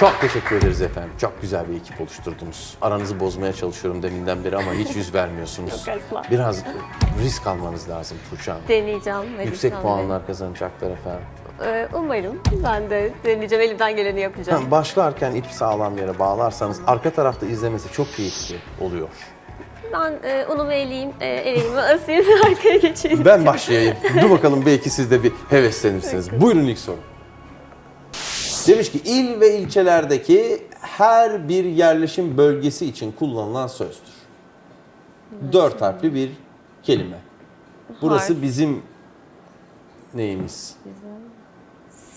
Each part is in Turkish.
Çok teşekkür ederiz efendim. Çok güzel bir ekip oluşturdunuz. Aranızı bozmaya çalışıyorum deminden beri ama hiç yüz vermiyorsunuz. Yok, asla. Biraz risk almanız lazım Tuğçe Hanım. Deneyeceğim. Yüksek Melisa puanlar kazanacaklar efendim. Ee, umarım. Ben de deneyeceğim. Elimden geleni yapacağım. Başlarken ip sağlam yere bağlarsanız arka tarafta izlemesi çok keyifli oluyor. Ben e, unumu eleyeyim, e, eleyimi asayım, arkaya geçeyim. Ben başlayayım. Dur bakalım belki siz de bir heveslenirsiniz. Buyurun ilk soru. Demiş ki il ve ilçelerdeki her bir yerleşim bölgesi için kullanılan sözdür. Dört harfli bir kelime. Burası Harf. bizim neyimiz?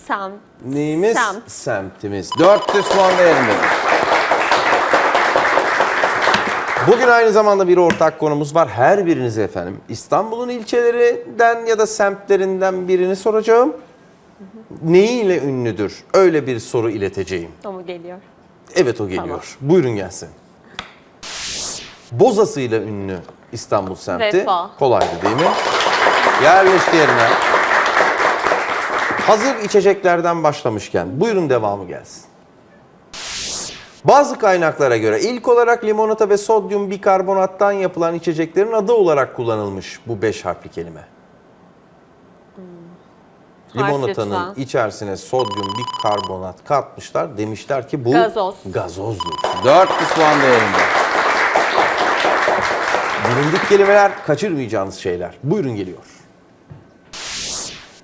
Sem. Neyimiz? Semt. Semtimiz. 400 puan değerindedir. Bugün aynı zamanda bir ortak konumuz var. Her birinize efendim İstanbul'un ilçelerinden ya da semtlerinden birini soracağım. Neyiyle ünlüdür? Öyle bir soru ileteceğim. O mu geliyor? Evet o geliyor. Buyurun gelsin. Bozasıyla ünlü İstanbul semti. Vefa. Kolaydı değil mi? Yerleşti yerine. Hazır içeceklerden başlamışken buyurun devamı gelsin. Bazı kaynaklara göre ilk olarak limonata ve sodyum bikarbonattan yapılan içeceklerin adı olarak kullanılmış bu beş harfli kelime. Harf Limonatanın lütfen. içerisine sodyum bikarbonat katmışlar. Demişler ki bu Gazoz. gazozdur. 400 puan değerinde. Bilindik kelimeler kaçırmayacağınız şeyler. Buyurun geliyor.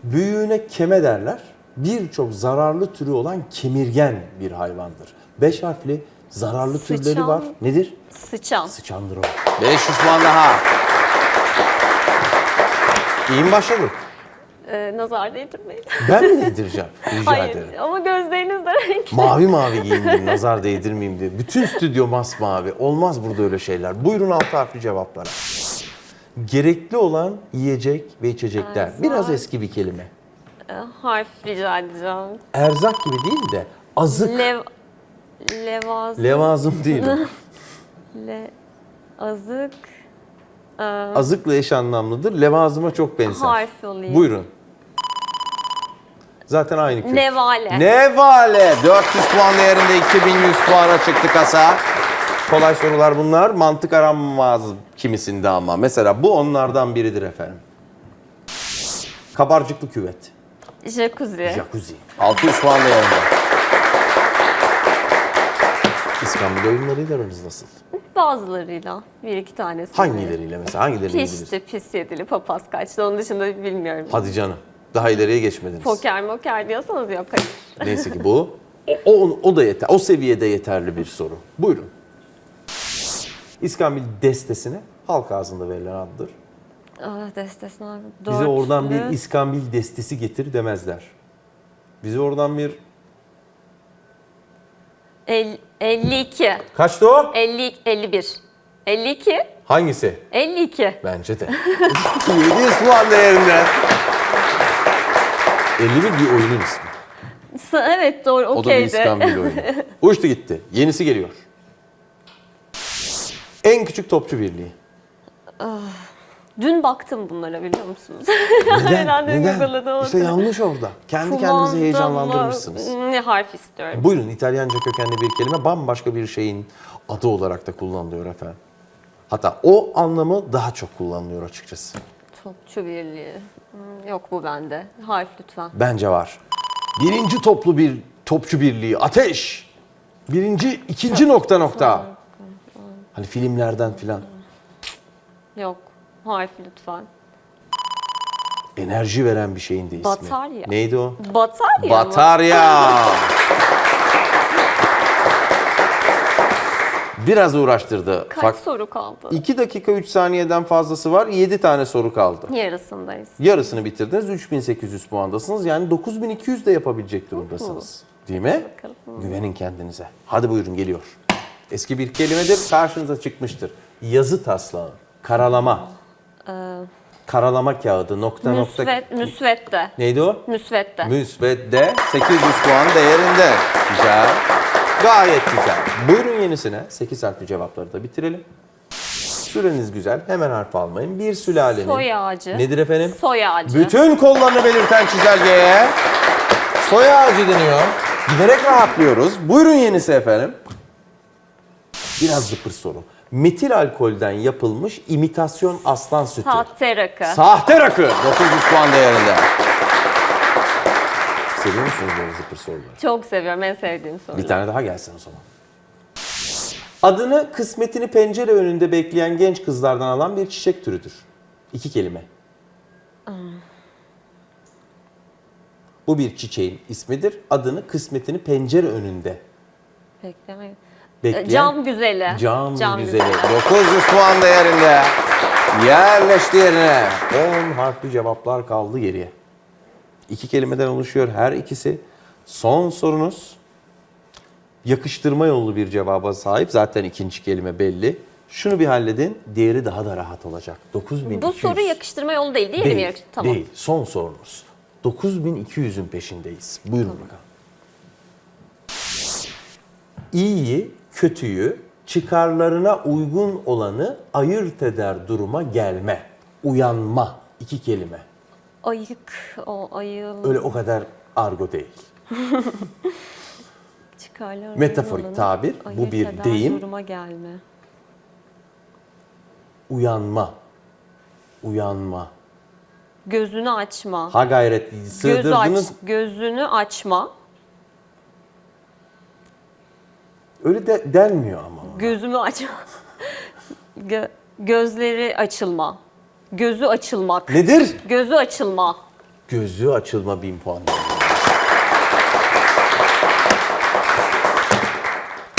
Büyüğüne keme derler. Birçok zararlı türü olan kemirgen bir hayvandır. Beş harfli zararlı türleri Sıçan. var. Nedir? Sıçan. Sıçandır o. 500 puan daha. İyi mi başladık? Ee, nazar değdirmeyin. Ben mi yedireceğim? Rica Hayır ederim. ama gözleriniz de renkli. Mavi mavi giyindim nazar değdirmeyeyim diye. Bütün stüdyo masmavi. Olmaz burada öyle şeyler. Buyurun altı harfli cevaplara. Gerekli olan yiyecek ve içecekler. Erzak. Biraz eski bir kelime. Ee, harf rica edeceğim. Erzak gibi değil de azık. Lev... Levaz... Levazım değil o. Le... Azık... Ee, Azıkla eş anlamlıdır. Levazıma çok benzer. harf olayım. Buyurun. Zaten aynı kök. Nevale. Nevale. 400 puan değerinde 2100 puana çıktı kasa. Kolay sorular bunlar. Mantık aranmaz kimisinde ama. Mesela bu onlardan biridir efendim. Kabarcıklı küvet. Jacuzzi. Jacuzzi. 600 puan değerinde. İskambil oyunlarıyla aranız nasıl? Bazılarıyla. Bir iki tanesi. Hangileriyle mesela? Hangilerini? Pişti, pis yedili, papaz kaçtı. Onun dışında bilmiyorum. Hadi canım. Daha ileriye geçmediniz. Poker moker diyorsanız yok hayır. Neyse ki bu. O, o, o da yeter. O seviyede yeterli bir soru. Buyurun. İskambil destesine halk ağzında verilen addır. Ah destesine abi. Bize oradan bir Dörtlü. iskambil destesi getir demezler. Bize oradan bir... El, 52. Kaçtı o? 50, 51. 52. Hangisi? 52. Bence de. 700 puan değerinde. 51 bir oyunun ismi. Evet doğru O da bir okeydi. iskambil oyunu. Uçtu gitti. Yenisi geliyor. En küçük topçu birliği. Dün baktım bunlara biliyor musunuz? Neden? Herhalde Neden? Google'da İşte yanlış orada. Kendi kendinizi Kumandalı- heyecanlandırmışsınız. Ne harf istiyorum? Buyurun İtalyanca kökenli bir kelime bambaşka bir şeyin adı olarak da kullanılıyor efendim. Hatta o anlamı daha çok kullanılıyor açıkçası. Topçu birliği. Hmm, Yok bu bende. Harf lütfen. Bence var. Birinci toplu bir topçu birliği ateş. Birinci, ikinci nokta nokta. Hani filmlerden filan. Yok. Harf lütfen. Enerji veren bir şeyin de ismi. Batarya. Neydi o? Batarya mı? Batarya. Biraz uğraştırdı. Kaç Fak- soru kaldı? 2 dakika 3 saniyeden fazlası var. 7 tane soru kaldı. Yarısındayız. Yarısını bitirdiniz. 3800 puandasınız. Yani 9200 de yapabilecek durumdasınız. Değil mi? Bakalım. Güvenin kendinize. Hadi buyurun geliyor. Eski bir kelimedir. Karşınıza çıkmıştır. Yazı taslağı. Karalama. Karalama kağıdı. Nokta nokta. Müsvet, müsvedde. Neydi o? Müsvedde. Müsvedde 800 puan değerinde. Güzel. Gayet güzel. Buyurun yenisine. 8 harfli cevapları da bitirelim. Süreniz güzel. Hemen harf almayın. Bir sülalenin. Soy ağacı. Nedir efendim? Soy ağacı. Bütün kollarını belirten çizelgeye soy ağacı deniyor. Giderek rahatlıyoruz. Buyurun yenisi efendim. Biraz zıpır soru. Metil alkolden yapılmış imitasyon aslan sütü. Sahte rakı. Sahte rakı. 900 puan değerinde. Seviyor musunuz böyle zıpır soruları? Çok seviyorum. En sevdiğim soru. Bir tane daha gelsin o zaman. Adını kısmetini pencere önünde bekleyen genç kızlardan alan bir çiçek türüdür. İki kelime. Bu bir çiçeğin ismidir. Adını kısmetini pencere önünde Beklemeyin. bekleyen... Cam güzeli. Cam, güzeli. 900 puan değerinde. Yerleşti yerine. 10 harfli cevaplar kaldı geriye. İki kelimeden oluşuyor her ikisi. Son sorunuz. Yakıştırma yollu bir cevaba sahip. Zaten ikinci kelime belli. Şunu bir halledin. Diğeri daha da rahat olacak. 9200. Bu soru yakıştırma yolu değil değil, mi? Değil, Yakış- Tamam. değil. Son sorunuz. 9200'ün peşindeyiz. Buyurun bakalım. İyiyi, kötüyü, çıkarlarına uygun olanı ayırt eder duruma gelme. Uyanma. iki kelime. Ayık, o ayıl. Öyle o kadar argo değil. Çıkarlar Metaforik tabir, bu bir deyim. Duruma gelme. Uyanma. Uyanma. Gözünü açma. Ha gayret Gözü aç, sığdırdınız. gözünü açma. Öyle de denmiyor ama. Gözümü açma. Gö- gözleri açılma. Gözü açılmak. Nedir? Gözü açılma. Gözü açılma bin puan.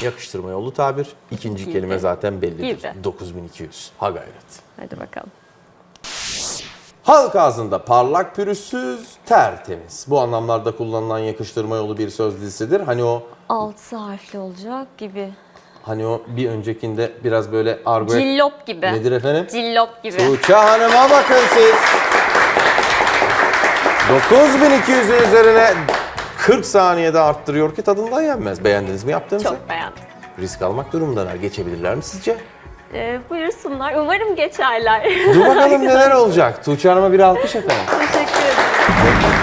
Yakıştırma yolu tabir. İkinci Girdi. kelime zaten bellidir. Girdi. 9200. Ha gayret. Hadi bakalım. Halk ağzında parlak pürüzsüz, tertemiz. Bu anlamlarda kullanılan yakıştırma yolu bir söz dizisidir. Hani o Altı harfli olacak gibi. hani o bir öncekinde biraz böyle argoya... Cillop gibi. Nedir efendim? Cillop gibi. Tuğçe Hanım'a bakın siz. 9200'ün üzerine 40 saniyede arttırıyor ki tadından yenmez. Beğendiniz mi yaptığınızı? Çok beğendim. Risk almak durumundalar. Geçebilirler mi sizce? Ee, buyursunlar. Umarım geçerler. Dur bakalım neler olacak. Tuğçe Hanım'a bir alkış efendim. Teşekkür ederim.